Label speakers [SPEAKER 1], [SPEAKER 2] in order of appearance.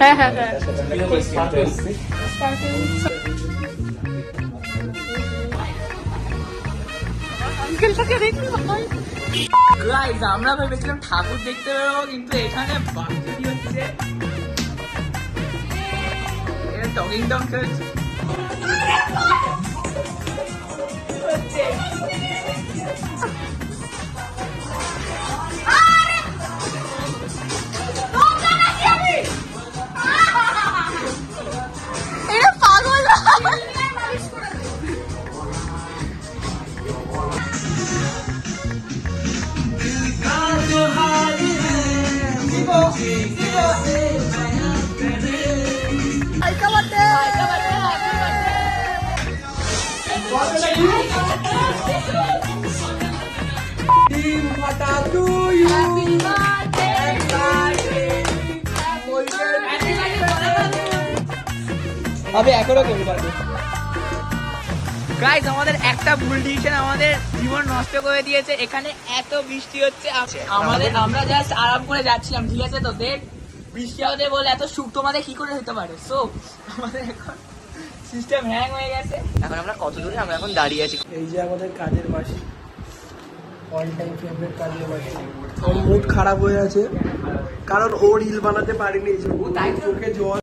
[SPEAKER 1] হ্যাঁ
[SPEAKER 2] আমরা ভেবেছিলাম ঠাকুর দেখতে বেরোবো কিন্তু এখানে হচ্ছে। টকিং টং খেলছে। হবে এখনও করতে পারবে গাইস আমাদের একটা ভুল ডিসিশন আমাদের জীবন নষ্ট করে দিয়েছে। এখানে এত বৃষ্টি হচ্ছে আম- আমাদের আমরা জাস্ট আরাম করে যাচ্ছিলাম ঠিক আছে তো? দেখ বৃষ্টি হবে বলে এত সুখ তোমাদের কি করে হতে পারে? সো আমাদের এখন সিস্টেম হ্যাং হয়ে গেছে। এখন আমরা কত দূরে? আমরা এখন দাঁড়িয়ে আছি।
[SPEAKER 3] এই যে আমাদের কাজের মাসি অল টাইম ফেভারিট কাজের মাসি ওর মুড খারাপ হয়ে আছে। কারণ ও রিল বানাতে পারেনি।
[SPEAKER 2] ও তাই?
[SPEAKER 3] চোখে জল